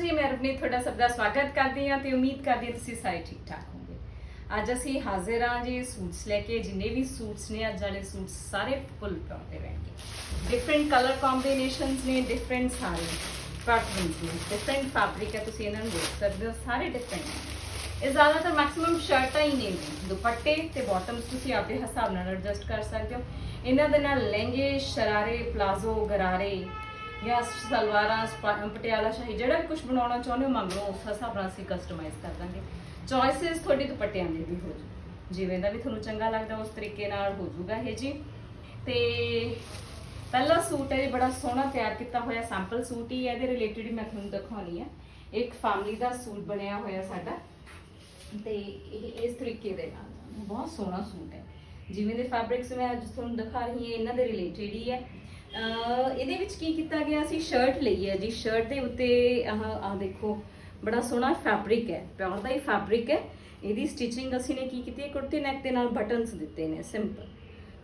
ਜੀ, ਮੈਂ ਰਵਨੀਤ ਤੁਹਾਡਾ ਸਭ ਦਾ ਸਵਾਗਤ ਕਰਦੀ ਹਾਂ ਤੇ ਉਮੀਦ ਕਰਦੀ ਹਾਂ ਤੁਸੀਂ ਸਾਰੇ ਠੀਕ ਠਾਕ ਹੋਵੋਗੇ। ਅੱਜ ਅਸੀਂ ਹਾਜ਼ਰ ਹਾਂ ਜੀ ਸੂਟਸ ਲੈ ਕੇ, ਜਿੰਨੇ ਵੀ ਸੂਟਸ ਨੇ, ਅੱਜ ਵਾਲੇ ਸੂਟਸ ਸਾਰੇ ਫੁੱਲ ਪ੍ਰਿੰਟ ਰਹਿਣਗੇ। ਡਿਫਰੈਂਟ ਕਲਰ ਕੰਬੀਨੇਸ਼ਨਸ ਨੇ ਡਿਫਰੈਂਟ ਸਾਰੇ ਪੈਟਰਨਸ ਨੇ ਡਿਫਰੈਂਟ ਫੈਬਰਿਕ ਹੈ, ਤੁਸੀਂ ਇਹਨਾਂ ਨੂੰ ਦੇਖ ਸਕਦੇ ਹੋ, ਸਾਰੇ ਡਿਫਰੈਂਟ ਨੇ। ਇਹ ਜ਼ਿਆਦਾਤਰ ਮੈਕਸਿਮਮ ਸ਼ਰਟਾਂ ਹੀ ਨੇ, ਦੁਪੱਟੇ ਤੇ ਬਾਟਮਸ ਤੁਸੀਂ ਆਪਣੇ ਹਿਸਾਬ ਨਾਲ ਐਡਜਸਟ ਕਰ ਸਕਦੇ ਹੋ। ਇਹਨਾਂ ਦੇ ਨਾਲ ਲਹਿੰਗੇ, ਸ਼ਰਾਰੇ ਪਲਾਜ਼ੋ ਗਰਾਰੇ ਜਾਂ ਸਲਵਾਰਾਂ, ਸਪ ਪਟਿਆਲਾ ਸ਼ਾਹੀ ਜਿਹੜਾ ਵੀ ਕੁਝ ਬਣਾਉਣਾ ਚਾਹੁੰਦੇ ਹੋ ਮੰਗ ਲਓ ਉਸ ਹਿਸਾਬ ਨਾਲ ਅਸੀਂ ਕਸਟਮਾਈਜ਼ ਕਰ ਦਾਂਗੇ। ਚੋਇਸਸ ਤੁਹਾਡੀ ਦੁਪੱਟਿਆਂ ਦੀ ਵੀ ਹੋ ਜੂ ਜਿਵੇਂ ਦਾ ਵੀ ਤੁਹਾਨੂੰ ਚੰਗਾ ਲੱਗਦਾ, ਉਸ ਤਰੀਕੇ ਨਾਲ ਹੋ ਜੂਗਾ ਇਹ ਜੀ। ਤੇ ਪਹਿਲਾ ਸੂਟ ਹੈ ਇਹ ਬੜਾ ਸੋਹਣਾ ਤਿਆਰ ਕੀਤਾ ਹੋਇਆ ਸੈਂਪਲ ਸੂਟ ਹੀ ਹੈ, ਇਹਦੇ ਰਿਲੇਟਡ ਹੀ ਮੈਂ ਤੁਹਾਨੂੰ ਦਿਖਾਉਣੀ ਹੈ। ਇੱਕ ਫੈਮਿਲੀ ਦਾ ਸੂਟ ਬਣਿਆ ਹੋਇਆ ਸਾਡਾ। ਤੇ ਇਹ ਇਸ ਤਰੀਕੇ ਦੇ ਨਾਲ, ਬਹੁਤ ਸੋਹਣਾ ਸੂਟ ਹੈ। ਜਿਵੇਂ ਦੇ ਫੈਬਰਿਕਸ ਮੈਂ ਅੱਜ ਤੁਹਾਨੂੰ ਦਿਖਾ ਰਹੀ ਹਾਂ, ਇਹਨਾਂ ਦੇ ਰਿਲੇਟਡ ਹੀ ਹੈ। ਇਹਦੇ ਵਿੱਚ ਕੀ ਕੀਤਾ ਗਿਆ? ਸੀ ਸ਼ਰਟ ਲਈ ਹੈ ਜੀ। ਸ਼ਰਟ ਦੇ ਉੱਤੇ ਆਹ ਆਹ ਦੇਖੋ, ਬੜਾ ਸੋਹਣਾ ਫੈਬਰਿਕ ਹੈ। ਪਿਓਰ ਦਾ ਹੀ ਫੈਬਰਿਕ ਹੈ। ਇਹਦੀ ਸਟਿਚਿੰਗ ਅਸੀਂ ਨੇ ਕੀ ਕੀਤੀ ਹੈ? ਕੁੜਤੇ ਨੈਕ ਦੇ ਨਾਲ ਬਟਨਸ ਦਿੱਤੇ ਨੇ। ਸਿੰਪਲ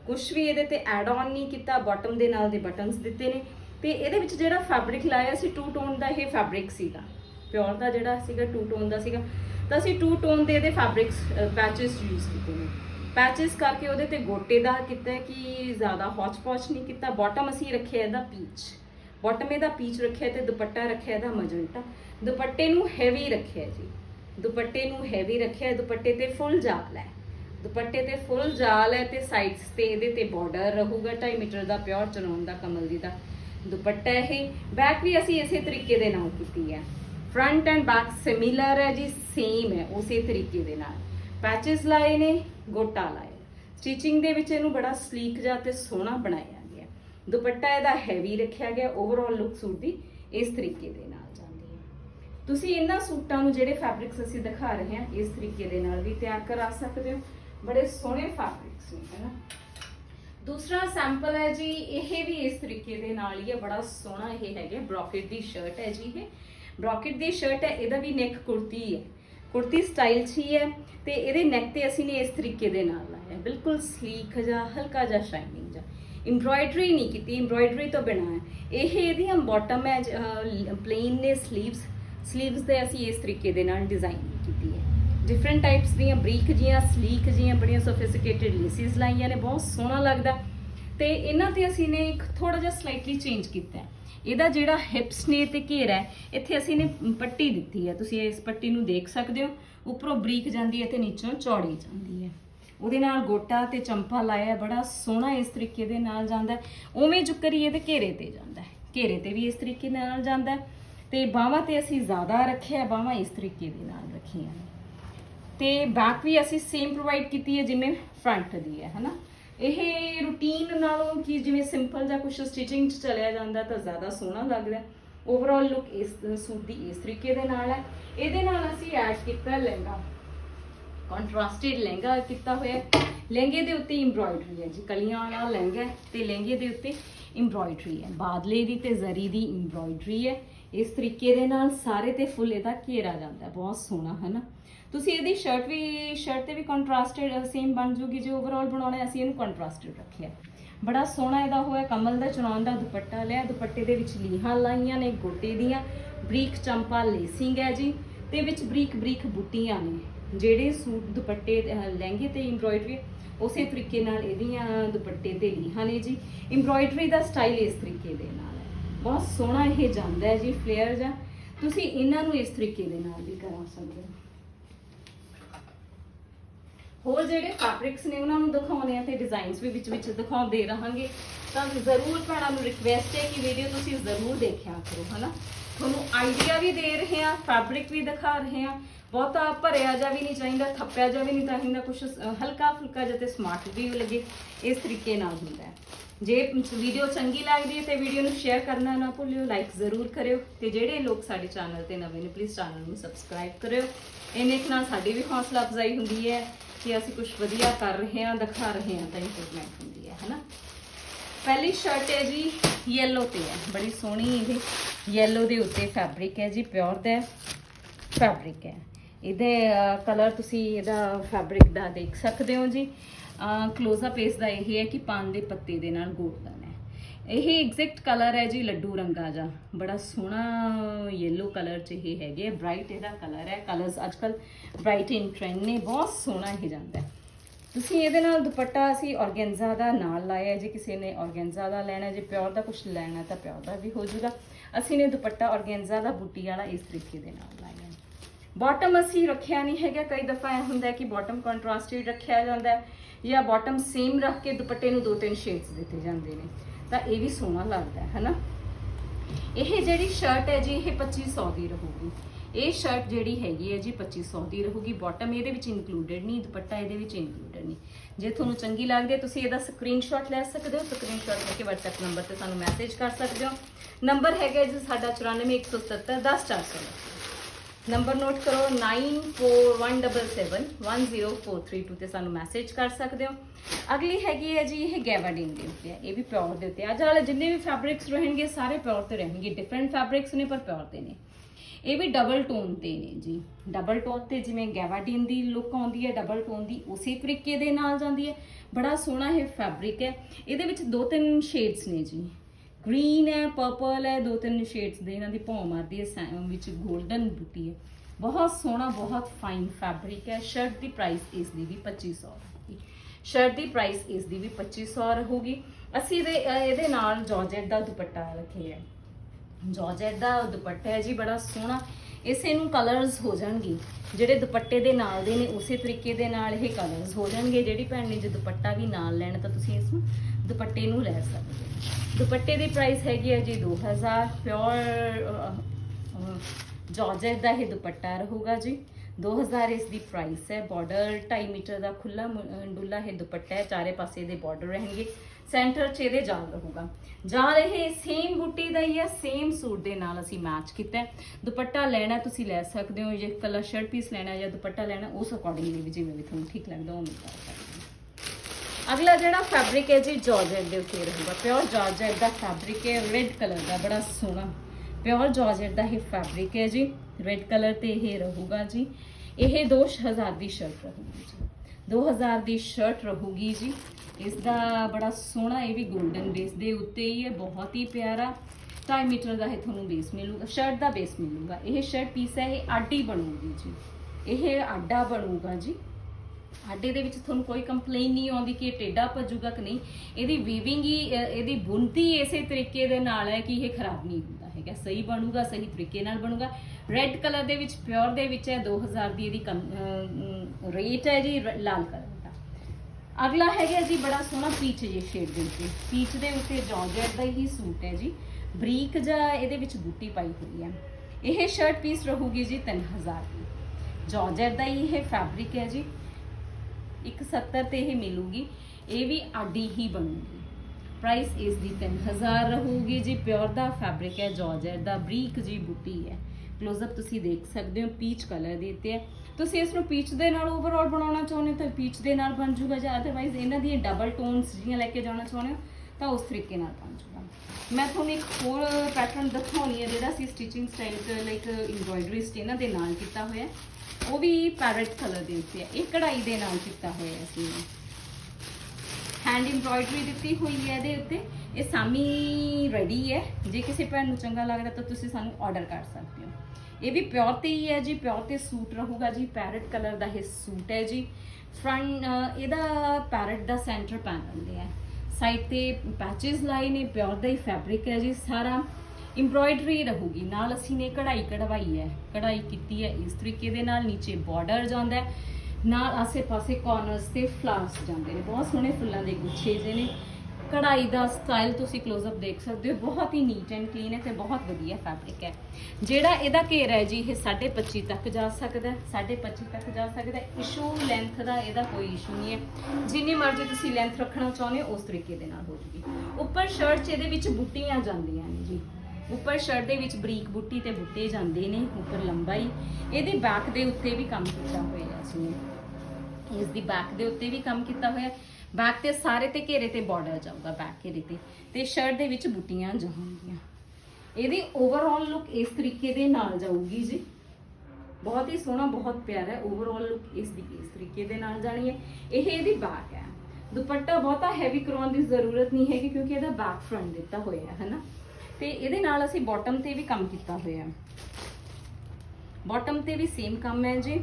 ਕੁਝ ਵੀ ਇਹਦੇ ਤੇ ਐਡ ਆਨ ਨਹੀਂ ਕੀਤਾ। ਬਾਟਮ ਦੇ ਨਾਲ ਦੇ ਬਟਨਸ ਦਿੱਤੇ ਨੇ। ਤੇ ਇਹਦੇ ਵਿੱਚ ਜਿਹੜਾ ਫੈਬਰਿਕ ਲਾਇਆ ਸੀ ਟੂ ਟੋਨ ਦਾ ਇਹ ਫੈਬਰਿਕ ਸੀਗਾ। ਪਿਓਰ ਦਾ ਜਿਹੜਾ ਸੀਗਾ ਟੂ ਟੋਨ ਦਾ ਸੀਗਾ। ਤਾਂ ਅਸੀਂ ਟੂ ਟੋਨ ਦੇ ਇਹਦੇ ਫੈਬਰਿਕਸ ਪੈਚਸ ਯੂਜ਼ ਕੀਤੇ ਨੇ। ਪੈਚਸ ਕਰਕੇ ਉਹਦੇ ਤੇ ਗੋਟੇ ਦਾ ਕੀਤਾ ਕਿ ਜ਼ਿਆਦਾ ਹੌਚ ਪੌਚ ਨਹੀਂ ਕੀਤਾ। ਬਾਟਮ ਅਸੀਂ ਰੱਖਿਆ ਇਹਦਾ ਪੀਚ ਬਾਟਮ ਇਹਦਾ ਪੀਚ ਰੱਖਿਆ ਤੇ ਦੁਪੱਟਾ ਰੱਖਿਆ ਇਹਦਾ ਮਜੰਟਾ ਦੁਪੱਟੇ ਨੂੰ ਹੈਵੀ ਰੱਖਿਆ ਜੀ। ਦੁਪੱਟੇ ਨੂੰ ਹੈਵੀ ਰੱਖਿਆ, ਦੁਪੱਟੇ ਤੇ ਫੁੱਲ ਜਾਲ ਹੈ। ਦੁਪੱਟੇ ਤੇ ਫੁੱਲ ਜਾਲ ਹੈ ਤੇ ਸਾਈਡਸ ਤੇ ਇਹਦੇ ਤੇ ਬਾਰਡਰ ਰਹੂਗਾ 2.5 ਮੀਟਰ ਦਾ ਪਿਓਰ ਚਨੌਨ ਦਾ, ਕਮਲ ਦੀ ਦਾ ਦੁਪੱਟਾ ਇਹ। ਬੈਕ ਵੀ ਅਸੀਂ ਇਸੇ ਤਰੀਕੇ ਦੇ ਨਾਲ ਕੀਤੀ ਹੈ। ਫਰੰਟ ਐਂਡ ਬੈਕ ਸਿਮਿਲਰ ਹੈ ਜੀ ਸੇਮ ਹੈ ਉਸੇ ਤਰੀਕੇ ਦੇ ਨਾਲ। ਪੈਚਸ ਲਾਏ ਨੇ, ਗੋਟਾ ਲਾਏ ਸਟਿਚਿੰਗ ਦੇ ਵਿੱਚ ਇਹਨੂੰ ਬੜਾ ਸਲੀਕ ਜਿਹਾ ਤੇ ਸੋਹਣਾ ਬਣਾਇਆ ਗਿਆ। ਦੁਪੱਟਾ ਇਹਦਾ ਹੈਵੀ ਰੱਖਿਆ ਗਿਆ ਓਵਰਆਲ ਲੁੱਕ ਸੂਟ ਦੀ ਇਸ ਤਰੀਕੇ ਦੇ ਨਾਲ ਜਾਂਦੀ ਹੈ। ਤੁਸੀਂ ਇਹਨਾਂ ਸੂਟਾਂ ਨੂੰ ਜਿਹੜੇ ਫੈਬਰਿਕਸ ਅਸੀਂ ਦਿਖਾ ਰਹੇ ਹਾਂ, ਇਸ ਤਰੀਕੇ ਦੇ ਨਾਲ ਵੀ ਤਿਆਰ ਕਰਾ ਸਕਦੇ ਹੋ। ਬੜੇ ਸੋਹਣੇ ਫੈਬਰਿਕਸ ਨੇ, ਹੈ ਨਾ? ਦੂਸਰਾ ਸੈਂਪਲ ਹੈ ਜੀ, ਇਹ ਵੀ ਇਸ ਤਰੀਕੇ ਦੇ ਨਾਲ ਹੀ ਹੈ, ਬੜਾ ਸੋਹਣਾ ਇਹ ਹੈਗਾ ਬ੍ਰੋਕੇਟ ਦੀ ਸ਼ਰਟ ਹੈ ਜੀ ਇਹ। ਬ੍ਰੋਕੇਟ ਦੀ ਸ਼ਰਟ ਹੈ, ਇਹਦਾ ਵੀ ਨੈਕ ਕੁੜਤੀ ਹੈ। ਕੁੜਤੀ ਸਟਾਈਲ 'ਚ ਹੀ ਹੈ ਤੇ ਇਹਦੇ ਨੈਕ ਤੇ ਅਸੀਂ ਨੇ ਇਸ ਤਰੀਕੇ ਦੇ ਨਾਲ ਲਾਇਆ। ਬਿਲਕੁਲ ਸਲੀਕ ਜਿਹਾ, ਹਲਕਾ ਜਿਹਾ ਸ਼ਾਈਨਿੰਗ ਜਾਂ ਐਮਬ੍ਰਾਇਡਰੀ ਨਹੀਂ ਕੀਤੀ ਐਮਬ੍ਰਾਇਡਰੀ ਤੋਂ ਬਿਨਾ ਹੈ। ਇਹ ਇਹਦੀਆਂ ਬਾਟਮ ਹੈ ਪਲੇਨ ਨੇ ਸਲੀਵਸ ਸਲੀਵਸ ਦੇ ਅਸੀਂ ਇਸ ਤਰੀਕੇ ਦੇ ਨਾਲ ਡਿਜ਼ਾਈਨ ਕੀਤੀ ਹੈ। ਡਿਫਰੈਂਟ ਟਾਈਪਸ ਦੀਆਂ ਬਰੀਕ ਜੀਆਂ ਸਲੀਕ ਜੀਆਂ, ਬੜੀਆਂ ਸੋਫਿਸਟੀਕੇਟਿਡ ਲੇਸਿਸ ਲਾਈਆਂ ਨੇ, ਬਹੁਤ ਸੋਹਣਾ ਲੱਗਦਾ। ਤੇ ਇਹਨਾਂ ਤੇ ਅਸੀਂ ਨੇ ਇੱਕ ਥੋੜਾ ਜਿਹਾ ਸਲਾਈਟਲੀ ਚੇਂਜ ਕੀਤਾ ਹੈ। ਇਹਦਾ ਜਿਹੜਾ ਹਿਪਸ ਨੇ ਤੇ ਘੇਰਾ ਇੱਥੇ ਅਸੀਂ ਨੇ ਪੱਟੀ ਦਿੱਤੀ ਹੈ। ਤੁਸੀਂ ਇਸ ਪੱਟੀ ਨੂੰ ਦੇਖ ਸਕਦੇ ਹੋ, ਉੱਪਰੋਂ ਬਰੀਕ ਜਾਂਦੀ ਹੈ ਤੇ ਨੀਚੋਂ ਚੌੜੀ ਜਾਂਦੀ ਹੈ। ਉਹਦੇ ਨਾਲ ਗੋਟਾ ਤੇ ਚੰਪਾ ਲਾਇਆ ਬੜਾ ਸੋਹਣਾ ਇਸ ਤਰੀਕੇ ਦੇ ਨਾਲ ਜਾਂਦਾ ਹੈ। ਉਵੇਂ ਜੁਕਰੀ ਇਹਦੇ ਘੇਰੇ ਤੇ ਜਾਂਦਾ ਘੇਰੇ ਤੇ ਵੀ ਇਸ ਤਰੀਕੇ ਨਾਲ ਜਾਂਦਾ ਹੈ ਤੇ ਬਾਹਾਂ ਤੇ ਅਸੀਂ ਜ਼ਿਆਦਾ ਰੱਖਿਆ ਬਾਹਾਂ ਇਸ ਤਰੀਕੇ ਦੇ ਨਾਲ ਰੱਖੀਆਂ ਨੇ। ਤੇ ਬੈਕ ਵੀ ਅਸੀਂ ਸੇਮ ਪ੍ਰੋਵਾਈਡ ਕੀਤੀ ਹੈ, ਜਿਵੇਂ ਫਰੰਟ ਦੀ ਹੈ, ਹਨਾ? ਇਹ ਰੂਟੀਨ ਨਾਲੋਂ ਕਿ ਜਿਵੇਂ ਸਿੰਪਲ ਜਾਂ ਕੁਝ ਸਟਿਚਿੰਗ ਚ ਚਲਿਆ ਜਾਂਦਾ ਤਾਂ ਜ਼ਿਆਦਾ ਸੋਹਣਾ ਲੱਗਦਾ। ਓਵਰਆਲ ਲੁੱਕ ਇਸ, ਸੂਟ ਦੀ ਇਸ ਤਰੀਕੇ ਦੇ ਨਾਲ ਹੈ। ਇਹਦੇ ਨਾਲ ਅਸੀਂ ਐਡ ਕੀਤਾ ਲਹਿੰਗਾ। ਕੰਟਰਾਸਟਡ ਲਹਿੰਗਾ ਕੀਤਾ ਹੋਇਆ ਲਹਿੰਗੇ ਦੇ ਉੱਤੇ ਐਮਬ੍ਰਾਇਡਰੀ ਹੈ ਜੀ। ਕਲੀਆਂ ਵਾਲਾ ਲਹਿੰਗਾ ਹੈ ਤੇ ਲਹਿੰਗੇ ਦੇ ਉੱਤੇ ਐਮਬ੍ਰਾਇਡਰੀ ਹੈ। ਬਾਦਲੇ ਦੀ ਤੇ ਜ਼ਰੀ ਦੀ ਐਮਬ੍ਰਾਇਡਰੀ ਹੈ। ਇਸ ਤਰੀਕੇ ਦੇ ਨਾਲ ਸਾਰੇ ਤੇ ਫੁੱਲ ਇਹਦਾ ਘੇਰਾ ਜਾਂਦਾ ਬਹੁਤ ਸੋਹਣਾ ਹੈ ਨਾ ਤੁਸੀਂ ਇਹਦੀ ਸ਼ਰਟ ਵੀ ਸ਼ਰਟ ਤੇ ਵੀ ਕੰਟਰਾਸਟਡ ਸੇਮ ਬਣ ਜੂਗੀ, ਜੇ ਓਵਰਆਲ ਬਣਾਉਣਾ ਅਸੀਂ ਇਹਨੂੰ ਕੰਟਰਾਸਟਡ ਰੱਖਿਆ। ਬੜਾ ਸੋਹਣਾ ਇਹਦਾ ਹੋਇਆ ਕਮਲ ਦਾ ਚੁਣਾਉਣ ਦਾ ਦੁਪੱਟਾ ਲਿਆ। ਦੁਪੱਟੇ ਦੇ ਵਿੱਚ ਲੀਹਾਂ ਲਾਈਆਂ ਨੇ, ਗੋਟੇ ਦੀਆਂ। ਬਰੀਕ ਚੰਪਾ ਲੇਸਿੰਗ ਹੈ ਜੀ, ਤੇ ਵਿੱਚ ਬਰੀਕ ਬਰੀਕ ਬੁੱਟੀਆਂ ਨੇ। ਜਿਹੜੇ ਸੂਟ ਦੁਪੱਟੇ ਲਹਿੰਗੇ ਤੇ ਐਮਬ੍ਰਾਇਡਰੀ ਉਸੇ ਤਰੀਕੇ ਨਾਲ ਇਹਦੀਆਂ ਦੁਪੱਟੇ ਤੇ ਲੀਹਾਂ ਨੇ ਜੀ। ਐਮਬ੍ਰਾਇਡਰੀ ਦਾ ਸਟਾਈਲ ਇਸ ਤਰੀਕੇ ਦੇ ਨਾਲ ਹੈ। ਬਹੁਤ ਸੋਹਣਾ ਇਹ ਜਾਂਦਾ ਹੈ ਜੀ ਫਲੇਅਰ ਜਾਂ ਤੁਸੀਂ ਇਹਨਾਂ ਨੂੰ ਇਸ ਤਰੀਕੇ ਦੇ ਨਾਲ ਵੀ ਕਰਾ ਸਕਦੇ ਹੋ। ਹੋਰ ਜਿਹੜੇ ਫੈਬਰਿਕਸ ਨੇ ਉਹਨਾਂ ਨੂੰ ਦਿਖਾਉਣੇ ਆ ਤੇ ਡਿਜ਼ਾਈਨਸ ਵੀ ਵਿੱਚ ਵਿੱਚ ਦਿਖਾਉਂਦੇ ਰਹਾਂਗੇ। ਤਾਂ ਜ਼ਰੂਰ ਭੈਣਾਂ ਨੂੰ ਰਿਕਵੈਸਟ ਹੈ ਕਿ ਵੀਡੀਓ ਤੁਸੀਂ ਜ਼ਰੂਰ ਦੇਖਿਆ ਕਰੋ, ਹਨਾ? ਤੁਹਾਨੂੰ ਆਈਡੀਆ ਵੀ ਦੇ ਰਹੇ ਆ ਫੈਬਰਿਕ ਵੀ ਦਿਖਾ ਰਹੇ ਆ ਬਹੁਤਾ ਭਰਿਆ ਜਾ ਵੀ ਨਹੀਂ ਚਾਹੀਦਾ ਥੱਪਿਆ ਜਾ ਵੀ ਨਹੀਂ ਚਾਹੀਦਾ ਕੁਝ ਹਲਕਾ ਫੁਲਕਾ ਜਿਹਾ ਤੇ ਸਮਾਰਟ ਵੀ ਲੱਗੇ। ਇਸ ਤਰੀਕੇ ਨਾਲ ਹੁੰਦਾ ਹੈ। ਜੇ ਵੀਡੀਓ ਚੰਗੀ ਲੱਗਦੀ ਹੈ ਤੇ ਵੀਡੀਓ ਨੂੰ ਸ਼ੇਅਰ ਕਰਨਾ ਨਾ ਭੁੱਲਿਓ ਲਾਈਕ ਜ਼ਰੂਰ ਕਰਿਓ। ਤੇ ਜਿਹੜੇ ਲੋਕ ਸਾਡੇ ਚੈਨਲ ਤੇ ਨਵੇਂ ਨੇ ਪਲੀਜ਼ ਚੈਨਲ ਨੂੰ ਸਬਸਕ੍ਰਾਈਬ ਕਰਿਓ। ਇਹਨੇ ਨਾਲ ਸਾਡੀ ਵੀ ਹੌਸਲਾ ਅਫਜ਼ਾਈ ਹੁੰਦੀ ਹੈ। ਕਿ ਅਸੀਂ ਕੁਝ ਵਧੀਆ ਕਰ ਰਹੇ ਹਾਂ, ਦਿਖਾ ਰਹੇ ਹਾਂ, ਤਾਂ ਇੰਪਰੂਵਮੈਂਟ ਹੁੰਦੀ ਹੈ, ਹਨਾ? ਪਹਿਲੀ ਸ਼ਰਟ ਹੈ ਜੀ ਯੈਲੋ ਤੇ ਹੈ। ਬੜੀ ਸੋਹਣੀ ਇਹ ਯੈਲੋ ਦੇ ਉੱਤੇ ਫੈਬਰਿਕ ਹੈ ਜੀ ਪਿਓਰ ਦਾ ਫੈਬਰਿਕ ਹੈ। ਇਹਦੇ ਕਲਰ ਤੁਸੀਂ ਇਹਦਾ ਫੈਬਰਿਕ ਦਾ ਦੇਖ ਸਕਦੇ ਹੋ ਜੀ। ਕਲੋਜ਼ ਅਪ ਇਸ ਦਾ ਇਹ ਹੈ ਕਿ ਪਾਨ ਦੇ ਪੱਤੇ ਦੇ ਨਾਲ ਗੋਟਦਨ ਇਹ ਐਗਜ਼ੈਕਟ ਕਲਰ ਹੈ ਜੀ ਲੱਡੂ ਰੰਗਾ ਜਾ ਬੜਾ ਸੋਹਣਾ ਯੈਲੋ ਕਲਰ ਚ ਇਹ ਹੈਗੇ ਬ੍ਰਾਈਟ ਇਹਦਾ ਕਲਰ ਹੈ। ਕਲਰਸ ਅੱਜਕੱਲ ਬ੍ਰਾਈਟ ਇਨ ਟ੍ਰੈਂਡ ਨੇ, ਬਹੁਤ ਸੋਹਣਾ ਹੀ ਜਾਂਦਾ ਤੁਸੀਂ ਇਹਦੇ ਨਾਲ ਦੁਪੱਟਾ ਅਸੀਂ ਔਰਗੈਂਜ਼ਾ ਦਾ ਨਾਲ ਲਾਇਆ ਜੇ, ਕਿਸੇ ਨੇ ਔਰਗੈਂਜ਼ਾ ਦਾ ਲੈਣਾ ਜੇ ਪਿਓਰ ਦਾ ਕੁਝ ਲੈਣਾ ਤਾਂ ਪਿਓਰ ਦਾ ਵੀ ਹੋ ਜਾਊਗਾ ਅਸੀਂ ਨੇ ਦੁਪੱਟਾ ਔਰਗੈਂਜ਼ਾ ਦਾ ਬੂਟੀ ਵਾਲਾ ਇਸ ਤਰੀਕੇ ਦੇ ਨਾਲ ਲਾਇਆ ਹੈ। ਬਾਟਮ ਅਸੀਂ ਰੱਖਿਆ ਨਹੀਂ ਹੈਗਾ, ਕਈ ਦਫਾ ਇਹ ਹੁੰਦਾ ਕਿ ਬਾਟਮ ਕੰਟਰਾਸਟਡ ਰੱਖਿਆ ਜਾਂਦਾ ਹੈ ਜਾਂ ਬਾਟਮ ਸੇਮ ਰੱਖ ਕੇ ਦੁਪੱਟੇ ਨੂੰ ਦੋ ਤਿੰਨ ਸ਼ੇਡਸ ਦਿੱਤੇ ਜਾਂਦੇ ਨੇ। ਤਾਂ ਇਹ ਵੀ ਸੋਹਣਾ ਲੱਗਦਾ ਹੈ, ਹਨਾ? ਇਹ ਜਿਹੜੀ ਸ਼ਰਟ ਹੈ ਜੀ, ਇਹ 2500 ਦੀ ਰਹੂਗੀ। ਇਹ ਸ਼ਰਟ ਜਿਹੜੀ ਹੈਗੀ ਹੈ ਜੀ 2500 ਦੀ ਰਹੂਗੀ। ਬਾਟਮ ਇਹਦੇ ਵਿੱਚ ਇਨਕਲੂਡਡ ਨਹੀਂ, ਦੁਪੱਟਾ ਇਹਦੇ ਵਿੱਚ ਇਨਕਲੂਡਡ ਨਹੀਂ। ਜੇ ਤੁਹਾਨੂੰ ਚੰਗੀ ਲੱਗਦੀ ਹੈ, ਤੁਸੀਂ ਇਹਦਾ ਸਕਰੀਨਸ਼ਾਟ ਲੈ ਸਕਦੇ ਹੋ। ਸਕਰੀਨਸ਼ਾਟ ਲੈ ਕੇ WhatsApp ਨੰਬਰ ਤੇ ਸਾਨੂੰ ਮੈਸੇਜ ਕਰ ਸਕਦੇ ਹੋ। ਨੰਬਰ ਹੈਗਾ ਜੀ ਸਾਡਾ 94170 10400 ਨੰਬਰ ਨੋਟ ਕਰੋ 9417710432 ਤੇ ਸਾਨੂੰ ਮੈਸੇਜ ਕਰ ਸਕਦੇ ਹੋ। ਅਗਲੀ ਹੈਗੀ ਹੈ ਜੀ ਇਹ ਗੈਵਾਡੀਨ ਦੇ ਉੱਤੇ ਹੈ। ਇਹ ਵੀ ਪਿਓਰ ਦੇ ਉੱਤੇ ਅੱਜ ਵਾਲੇ ਜਿੰਨੇ ਵੀ ਫੈਬਰਿਕਸ ਰਹਿਣਗੇ, ਸਾਰੇ ਪਿਓਰ ਤੇ ਰਹਿਣਗੇ। ਡਿਫਰੈਂਟ ਫੈਬਰਿਕਸ ਨੇ, ਪਰ ਪਿਓਰ ਤੇ ਨੇ। ਇਹ ਵੀ ਡਬਲ ਟੋਨ ਤੇ ਨੇ ਜੀ। ਡਬਲ ਟੋਨ ਤੇ ਜਿਵੇਂ ਗੈਵਾਡੀਨ ਦੀ ਲੁੱਕ ਆਉਂਦੀ ਹੈ ਡਬਲ ਟੋਨ ਦੀ ਉਸੇ ਤਰੀਕੇ ਦੇ ਨਾਲ ਜਾਂਦੀ ਹੈ। ਬੜਾ ਸੋਹਣਾ ਇਹ ਫੈਬਰਿਕ ਹੈ। ਇਹਦੇ ਵਿੱਚ ਦੋ ਤਿੰਨ ਸ਼ੇਡਸ ਨੇ ਜੀ। ਗ੍ਰੀਨ ਹੈ ਪਰਪਲ ਹੈ, ਦੋ ਤਿੰਨ ਸ਼ੇਡਸ ਦੇ ਇਹਨਾਂ ਦੀ ਭੌਂ ਮਾਰਦੀ ਹੈ, ਸੈ- ਵਿੱਚ 골ਡਨ ਬੂਟੀ ਹੈ। ਬਹੁਤ ਸੋਹਣਾ, ਬਹੁਤ ਫਾਈਨ ਫੈਬਰਿਕ ਹੈ। ਸ਼ਰਟ ਦੀ ਪ੍ਰਾਈਸ ਇਸ ਦੀ ਵੀ 2500 ਰਹੂਗੀ ਸ਼ਰਟ ਦੀ ਪ੍ਰਾਈਸ ਇਸ ਦੀ ਵੀ 2500 ਰਹੂਗੀ। ਅਸੀਂ ਇਹਦੇ ਇਹਦੇ ਨਾਲ ਜਾਰਜੈਟ ਦਾ ਦੁਪੱਟਾ ਰੱਖਿਆ ਹੈ। ਜਾਰਜੈਟ ਦਾ ਦੁਪੱਟਾ ਹੈ ਜੀ, ਬੜਾ ਸੋਹਣਾ। ਇਸੇ ਨੂੰ ਕਲਰਸ ਹੋ ਜਾਣਗੇ। ਜਿਹੜੇ ਦੁਪੱਟੇ ਦੇ ਨਾਲ ਦੇ ਨੇ, ਉਸੇ ਤਰੀਕੇ ਦੇ ਨਾਲ ਇਹ ਕਲਰਸ ਹੋ ਜਾਣਗੇ। ਜਿਹੜੀ ਭੈਣ ਨੇ ਜੇ ਦੁਪੱਟਾ ਵੀ ਨਾਲ ਲੈਣਾ ਤਾਂ ਤੁਸੀਂ ਇਸ ਨੂੰ ਦੁਪੱਟੇ ਨੂੰ ਲੈ ਸਕਦੇ ਦੁਪੱਟੇ ਦੀ ਪ੍ਰਾਈਸ ਹੈਗੀ ਹੈ ਜੀ 2000 ਪਿਓਰ ਜਾਰਜੈਟ ਦਾ ਇਹ ਦੁਪੱਟਾ ਰਹੂਗਾ ਜੀ। 2000 ਇਸ ਦੀ ਪ੍ਰਾਈਸ ਹੈ। ਬਾਰਡਰ 2.5 ਮੀਟਰ ਦਾ ਖੁੱਲਾ ਡੁੱਲਾ ਇਹ ਦੁਪੱਟਾ ਹੈ। ਚਾਰੇ ਪਾਸੇ ਦੇ ਬਾਰਡਰ ਰਹਿਣਗੇ। ਸੈਂਟਰ 'ਚ ਇਹਦੇ ਜਾਲ ਰਹੂਗਾ। ਜਾਲ ਇਹ ਸੇਮ ਬੁੱਟੀ ਦਾ ਹੀ ਹੈ ਸੇਮ ਸੂਟ ਦੇ ਨਾਲ ਅਸੀਂ ਮੈਚ ਕੀਤਾ ਦੁਪੱਟਾ ਲੈਣਾ ਤੁਸੀਂ ਲੈ ਸਕਦੇ ਹੋ। ਜੇ ਕਲਰ ਸ਼ਰਟ ਪੀਸ ਲੈਣਾ ਜਾਂ ਦੁਪੱਟਾ ਲੈਣਾ, ਉਸ ਅਕੋਰਡਿੰਗਲੀ ਵੀ ਜਿਵੇਂ ਵੀ ਤੁਹਾਨੂੰ ਠੀਕ ਲੱਗਦਾ, ਉਹ ਕਰ ਸਕਦੇ ਅਗਲਾ ਜਿਹੜਾ ਫੈਬਰਿਕ ਹੈ ਜੀ ਜਾਰਜੈਟ ਦੇ ਉੱਤੇ ਰਹੂਗਾ। ਪਿਓਰ ਜਾਰਜੈਟ ਦਾ ਫੈਬਰਿਕ ਹੈ ਰੈੱਡ ਕਲਰ ਦਾ, ਬੜਾ ਸੋਹਣਾ। ਪਿਓਰ ਜਾਰਜੈਟ ਦਾ ਇਹ ਫੈਬਰਿਕ ਹੈ ਜੀ ਰੈੱਡ ਕਲਰ ਤੇ ਇਹ ਰਹੂਗਾ ਜੀ। ਇਹ 2000 ਦੀ ਸ਼ਰਟ ਰਹੂਗੀ ਜੀ। 2000 ਦੀ ਸ਼ਰਟ ਰਹੂਗੀ ਜੀ। ਇਸ ਦਾ ਬੜਾ ਸੋਹਣਾ, ਇਹ ਵੀ 골ਡਨ ਬੇਸ ਦੇ ਉੱਤੇ ਹੀ ਹੈ, ਬਹੁਤ ਹੀ ਪਿਆਰਾ। 2.5 ਮੀਟਰ ਦਾ ਇਹ ਤੁਹਾਨੂੰ ਬੇਸ ਮਿਲੂਗਾ ਸ਼ਰਟ ਦਾ ਬੇਸ ਮਿਲੂਗਾ। ਇਹ ਸ਼ਰਟ ਪੀਸ ਹੈ, ਇਹ ਆਡੀ ਬਣੂਗੀ ਜੀ। ਇਹ ਆਡਾ ਬਣੂਗਾ ਜੀ। ਸਾਡੇ ਦੇ ਵਿੱਚ ਤੁਹਾਨੂੰ ਕੋਈ ਕੰਪਲੇਨ ਨਹੀਂ ਆਉਂਦੀ ਕਿ ਇਹ ਟੇਡਾ ਭੱਜੂਗਾ ਕਿ ਨਹੀਂ, ਇਹਦੀ ਵੀਵਿੰਗ ਹੀ ਇਹਦੀ ਬੁਣਤੀ ਇਸੇ ਤਰੀਕੇ ਦੇ ਨਾਲ ਹੈ ਕਿ ਇਹ ਖਰਾਬ ਨਹੀਂ ਹੁੰਦਾ ਹੈਗਾ। ਸਹੀ ਬਣੂਗਾ, ਸਹੀ ਤਰੀਕੇ ਨਾਲ ਬਣੂਗਾ। ਰੈੱਡ ਕਲਰ ਦੇ ਵਿੱਚ ਪਿਓਰ ਦੇ ਵਿੱਚ ਹੈ 2000 ਦੀ ਇਹਦੀ ਰੇਟ ਹੈ ਜੀ ਲਾਲ ਕਲਰ ਦਾ। ਅਗਲਾ ਹੈਗਾ ਜੀ ਬੜਾ ਸੋਹਣਾ ਪੀਚ ਜੇ ਸ਼ੇਡ ਦੇ ਉੱਤੇ। ਪੀਚ ਦੇ ਉੱਤੇ ਜਾਰਜੈਟ ਦਾ ਹੀ ਸੂਟ ਹੈ ਜੀ। ਬਰੀਕ ਜਾਂ ਇਹਦੇ ਵਿੱਚ ਬੂਟੀ ਪਾਈ ਹੋਈ ਹੈ। ਇਹ ਸ਼ਰਟ ਪੀਸ ਰਹੂਗੀ ਜੀ 3000 ਦੀ। ਜਾਰਜੈਟ ਦਾ ਹੀ ਇਹ ਫੈਬਰਿਕ ਹੈ ਜੀ। 170 ਤੇ ਇਹ ਮਿਲੂਗੀ, ਇਹ ਵੀ ਆਡੀ ਹੀ ਬਣੂਗੀ। ਪ੍ਰਾਈਸ ਇਸ ਦੀ 3000 ਰਹੂਗੀ ਜੀ ਪਿਓਰ ਦਾ ਫੈਬਰਿਕ ਹੈ ਜਾਰਜੈਟ ਦਾ ਬਰੀਕ ਜੀ ਬੂਟੀ ਹੈ। ਕਲੋਜ਼ਅਪ ਤੁਸੀਂ ਦੇਖ ਸਕਦੇ ਹੋ ਪੀਚ ਕਲਰ ਦੇ ਉੱਤੇ ਹੈ। ਤੁਸੀਂ ਇਸ ਨੂੰ ਪੀਚ ਦੇ ਨਾਲ ਓਵਰਆਲ ਬਣਾਉਣਾ ਚਾਹੁੰਦੇ ਹੋ ਤਾਂ ਪੀਚ ਦੇ ਨਾਲ ਬਣ ਜੂਗਾ ਜਾਂ ਅਦਰਵਾਈਜ਼ ਇਹਨਾਂ ਦੀਆਂ ਡਬਲ ਟੋਨਸ ਜੀਆਂ ਲੈ ਕੇ ਜਾਣਾ ਚਾਹੁੰਦੇ ਹੋ ਤਾਂ ਉਸ ਤਰੀਕੇ ਨਾਲ ਬਣ ਜੂਗਾ ਮੈਂ ਤੁਹਾਨੂੰ ਇੱਕ ਹੋਰ ਪੈਟਰਨ ਦਿਖਾਉਣੀ ਹੈ ਜਿਹੜਾ ਅਸੀਂ ਸਟਿਚਿੰਗ ਸਟਾਈਲ ਲਾਈਕ ਐਮਬ੍ਰਾਇਡਰੀ ਸਟ ਇਹਨਾਂ ਦੇ ਨਾਲ ਕੀਤਾ ਹੋਇਆ ਉਹ ਵੀ ਪੈਰਟ ਕਲਰ ਦੇ ਉੱਤੇ ਹੈ। ਇਹ ਕਢਾਈ ਦੇ ਨਾਲ ਕੀਤਾ ਹੋਇਆ ਸੀ ਅਸੀਂ। ਹੈਂਡ ਐਮਬ੍ਰਾਇਡਰੀ ਦਿੱਤੀ ਹੋਈ ਹੈ ਇਹਦੇ ਉੱਤੇ। ਇਹ ਸਾਮੀ ਰੈਡੀ ਹੈ। ਜੇ ਕਿਸੇ ਭੈਣ ਨੂੰ ਚੰਗਾ ਲੱਗਦਾ ਤਾਂ ਤੁਸੀਂ ਸਾਨੂੰ ਆਰਡਰ ਕਰ ਸਕਦੇ ਹੋ। ਇਹ ਵੀ ਪਿਓਰ ਤੇ ਹੀ ਹੈ ਜੀ। ਪਿਓਰ ਤੇ ਸੂਟ ਰਹੂਗਾ ਜੀ। ਪੈਰਟ ਕਲਰ ਦਾ ਇਹ ਸੂਟ ਹੈ ਜੀ। ਫਰੰਟ ਇਹਦਾ ਪੈਰਟ ਦਾ ਸੈਂਟਰ ਪੈਨਲ ਹੈ। ਸਾਈਡ ਤੇ ਪੈਚਸ ਲਾਏ ਨੇ। ਪਿਓਰ ਦਾ ਹੀ ਫੈਬਰਿਕ ਹੈ ਜੀ। ਸਾਰਾ ਐਮਬ੍ਰਾਇਡਰੀ ਰਹੂਗੀ। ਨਾਲ ਅਸੀਂ ਨੇ ਕਢਾਈ ਕਢਵਾਈ ਹੈ। ਕਢਾਈ ਕੀਤੀ ਹੈ। ਇਸ ਤਰੀਕੇ ਦੇ ਨਾਲ ਨੀਚੇ ਬਾਰਡਰ ਜਾਂਦਾ ਹੈ। ਨਾਲ ਆਸੇ-ਪਾਸੇ ਕਾਰਨਰਸ ਤੇ ਫਲਾਵਰਸ ਜਾਂਦੇ ਨੇ। ਬਹੁਤ ਸੋਹਣੇ ਫੁੱਲਾਂ ਦੇ ਗੁੱਛੇ ਜਿਹੇ ਨੇ। ਕਢਾਈ ਦਾ ਸਟਾਈਲ ਤੁਸੀਂ ক্লোਜ਼-ਅਪ ਦੇਖ ਸਕਦੇ ਹੋ। ਬਹੁਤ ਹੀ ਨੀਟ ਐਂਡ ਕਲੀਨ ਹੈ ਤੇ ਬਹੁਤ ਵਧੀਆ ਫੈਬਰਿਕ ਹੈ। ਜਿਹੜਾ ਇਹਦਾ ਘੇਰਾ ਹੈ ਜੀ, ਇਹ 25.5 ਤੱਕ ਜਾ ਸਕਦਾ ਹੈ। 25.5 ਤੱਕ ਜਾ ਸਕਦਾ ਹੈ। ਇਸ਼ੂ ਲੈਂਥ ਦਾ ਇਹਦਾ ਕੋਈ ਇਸ਼ੂ ਨਹੀਂ ਹੈ। ਜਿੰਨੀ ਮਰਜ਼ੀ ਤੁਸੀਂ ਲੈਂਥ ਰੱਖਣਾ ਚਾਹੁੰਦੇ ਹੋ, ਉਸ ਤਰੀਕੇ ਦੇ ਨਾਲ ਹੋ ਜੂਗੀ। ਉੱਪਰ ਸ਼ਰਟ 'ਚ ਇਹਦੇ ਵਿੱਚ ਬੂਟੀਆਂ ਜਾਂਦੀਆਂ ਨੇ ਜੀ। ਉੱਪਰ ਸ਼ਰਟ ਦੇ ਵਿੱਚ ਬਰੀਕ ਬੂਟੀ ਤੇ ਬੂਟੇ ਜਾਂਦੇ ਨੇ, ਉੱਪਰ ਲੰਬਾਈ। ਇਹਦੇ ਬੈਕ ਦੇ ਉੱਤੇ ਵੀ ਕੰਮ ਕੀਤਾ ਹੋਇਆ ਹੈ ਇਸ ਦੀ ਬੈਕ ਦੇ ਉੱਤੇ ਵੀ ਕੰਮ ਕੀਤਾ ਹੋਇਆ ਬੈਕ ਤੇ ਸਾਰੇ ਤੇ ਘੇਰੇ ਤੇ ਬਾਰਡਰ ਜਾਊਗਾ ਬੈਕ ਘੇਰੇ ਤੇ। ਤੇ ਸ਼ਰਟ ਦੇ ਵਿੱਚ ਬੂਟੀਆਂ ਜਾਣਗੀਆਂ ਇਹਦੀ ਓਵਰਆਲ ਲੁੱਕ ਇਸ ਤਰੀਕੇ ਦੇ ਨਾਲ ਜਾਊਗੀ ਜੀ। ਬਹੁਤ ਹੀ ਸੋਹਣਾ, ਬਹੁਤ ਪਿਆਰਾ ਹੈ। ਓਵਰਆਲ ਲੁੱਕ ਇਸ ਦੀ, ਇਸ ਤਰੀਕੇ ਦੇ ਨਾਲ ਜਾਣੀ ਹੈ। ਇਹ ਇਹਦੀ ਬੈਕ ਹੈ। ਦੁਪੱਟਾ ਬਹੁਤਾ ਹੈਵੀ ਕਰਾਉਣ ਦੀ ਜ਼ਰੂਰਤ ਨਹੀਂ ਹੈਗੀ ਕਿਉਂਕਿ ਇਹਦਾ ਬੈਕ ਫਰੰਟ ਦਿੱਤਾ ਹੋਇਆ ਹੈ, ਹਨਾ? ਤੇ ਇਹਦੇ ਨਾਲ ਅਸੀਂ ਬਾਟਮ ਤੇ ਵੀ ਕੰਮ ਕੀਤਾ ਹੋਇਆ ਬਾਟਮ ਤੇ ਵੀ ਸੇਮ ਕੰਮ ਹੈ ਜੀ।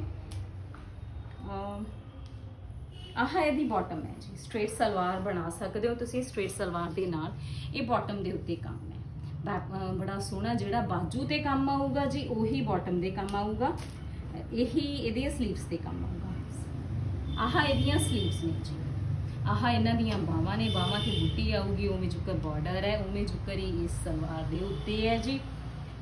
ਆਹ ਇਹਦੀ ਬਾਟਮ ਹੈ ਜੀ। ਸਟ੍ਰੇਟ ਸਲਵਾਰ ਬਣਾ ਸਕਦੇ ਹੋ ਤੁਸੀਂ ਸਟ੍ਰੇਟ ਸਲਵਾਰ ਦੇ ਨਾਲ। ਇਹ ਬਾਟਮ ਦੇ ਉੱਤੇ ਕੰਮ ਹੈ। ਬੈਕ ਬੜਾ ਸੋਹਣਾ ਜਿਹੜਾ ਬਾਜੂ ਤੇ ਕੰਮ ਆਊਗਾ ਜੀ, ਉਹੀ ਬਾਟਮ ਦੇ ਕੰਮ ਆਊਗਾ। ਇਹੀ ਇਹਦੀਆਂ ਸਲੀਵਸ ਤੇ ਕੰਮ ਆਊਗਾ। ਆਹ ਇਹਦੀਆਂ ਸਲੀਵਸ ਨੇ ਜੀ। ਆਹ, ਇਹਨਾਂ ਦੀਆਂ ਬਾਹਾਂ ਨੇ, ਬਾਹਾਂ ਤੇ ਬੂਟੀ ਆਊਗੀ, ਉਵੇਂ ਜੁਕਰ ਬਾਰਡਰ ਹੈ, ਉਵੇਂ ਜੁਕਰ ਹੀ ਇਸ ਸਲਵਾਰ ਦੇ ਉੱਤੇ ਹੈ ਜੀ।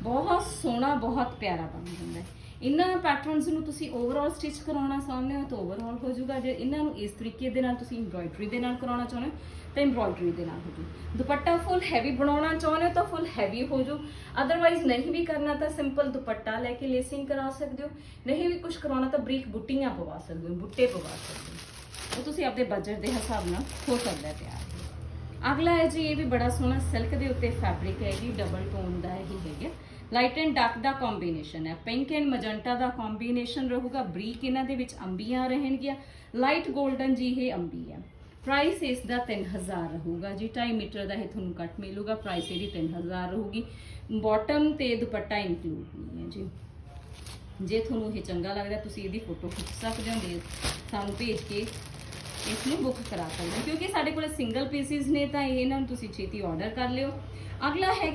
ਬਹੁਤ ਸੋਹਣਾ, ਬਹੁਤ ਪਿਆਰਾ ਬਣ ਜਾਂਦਾ ਹੈ। ਇਹਨਾਂ ਪੈਟਰਨਸ ਨੂੰ ਤੁਸੀਂ ਓਵਰਆਲ ਸਟਿਚ ਕਰਾਉਣਾ ਚਾਹੁੰਦੇ ਹੋ ਤਾਂ ਓਵਰਆਲ ਹੋ ਜਾਊਗਾ। ਜੇ ਇਹਨਾਂ ਨੂੰ ਇਸ ਤਰੀਕੇ ਦੇ ਨਾਲ ਤੁਸੀਂ ਐਮਬ੍ਰਾਇਡਰੀ ਦੇ ਨਾਲ ਕਰਾਉਣਾ ਚਾਹੁੰਦੇ ਹੋ, ਤਾਂ ਐਮਬ੍ਰਾਇਡਰੀ ਦੇ ਨਾਲ ਹੋ ਜੂ ਦੁਪੱਟਾ ਫੁੱਲ ਹੈਵੀ ਬਣਾਉਣਾ ਚਾਹੁੰਦੇ ਹੋ ਤਾਂ ਫੁੱਲ ਹੈਵੀ ਹੋ ਜੂ ਅਦਰਵਾਈਜ਼ ਨਹੀਂ ਵੀ ਕਰਨਾ ਤਾਂ ਸਿੰਪਲ ਦੁਪੱਟਾ ਲੈ ਕੇ ਲੇਸਿੰਗ ਕਰਾ ਸਕਦੇ ਹੋ। ਨਹੀਂ ਵੀ ਕੁਝ ਕਰਾਉਣਾ ਤਾਂ ਬਰੀਕ ਬੁੱਟੀਆਂ ਪਵਾ ਸਕਦੇ ਹੋ, ਬੁੱਟੇ ਪਵਾ ਸਕਦੇ ਹੋ। ਉਹ ਤੁਸੀਂ ਆਪਣੇ ਬਜਟ ਦੇ ਹਿਸਾਬ ਨਾਲ ਹੋ ਸਕਦਾ ਤਿਆਰ। ਅਗਲਾ ਹੈ ਜੀ, ਇਹ ਵੀ ਬੜਾ ਸੋਹਣਾ ਸਿਲਕ ਦੇ ਉੱਤੇ ਫੈਬਰਿਕ ਹੈ ਜੀ ਡਬਲ ਟੋਨ ਦਾ ਹੀ ਹੈਗਾ। ਲਾਈਟ ਐਂਡ ਡਾਰਕ ਦਾ ਕੰਬੀਨੇਸ਼ਨ ਹੈ। ਪਿੰਕ ਐਂਡ ਮਜੰਟਾ ਦਾ ਕੰਬੀਨੇਸ਼ਨ ਰਹੂਗਾ। ਬਰੀਕ ਇਹਨਾਂ ਦੇ ਵਿੱਚ ਅੰਬੀਆਂ ਰਹਿਣਗੀਆਂ। ਲਾਈਟ 골ਡਨ ਜੀ ਇਹ ਅੰਬੀ ਹੈ। ਪ੍ਰਾਈਸ ਇਸ ਦਾ 3000 ਰਹੂਗਾ ਜੀ। 2.5 ਮੀਟਰ ਦਾ ਇਹ ਤੁਹਾਨੂੰ ਕੱਟ ਮਿਲੂਗਾ। ਪ੍ਰਾਈਸ ਇਹਦੀ 3000 ਰਹੂਗੀ। ਬਾਟਮ ਤੇ ਦੁਪੱਟਾ ਇਨਕਲੂਡ ਨਹੀਂ ਹੈ ਜੀ। ਜੇ ਤੁਹਾਨੂੰ ਇਹ ਚੰਗਾ ਲੱਗਦਾ, ਤੁਸੀਂ ਇਹਦੀ ਫੋਟੋ ਖਿੱਚ ਸਕਦੇ ਹੋ। ਸਾਨੂੰ ਭੇਜ ਕੇ ਇਸ ਨੂੰ ਬੁੱਕ ਕਰਾ ਸਕਦੇ ਹੋ। ਕਿਉਂਕਿ ਸਾਡੇ ਕੋਲ ਸਿੰਗਲ ਪੀਸਿਸ ਨੇ ਤਾਂ ਇਹਨਾਂ ਨੂੰ ਤੁਸੀਂ ਛੇਤੀ ਆਰਡਰ ਕਰ ਲਿਓ। ਅਗਲਾ ਹੈਗਾ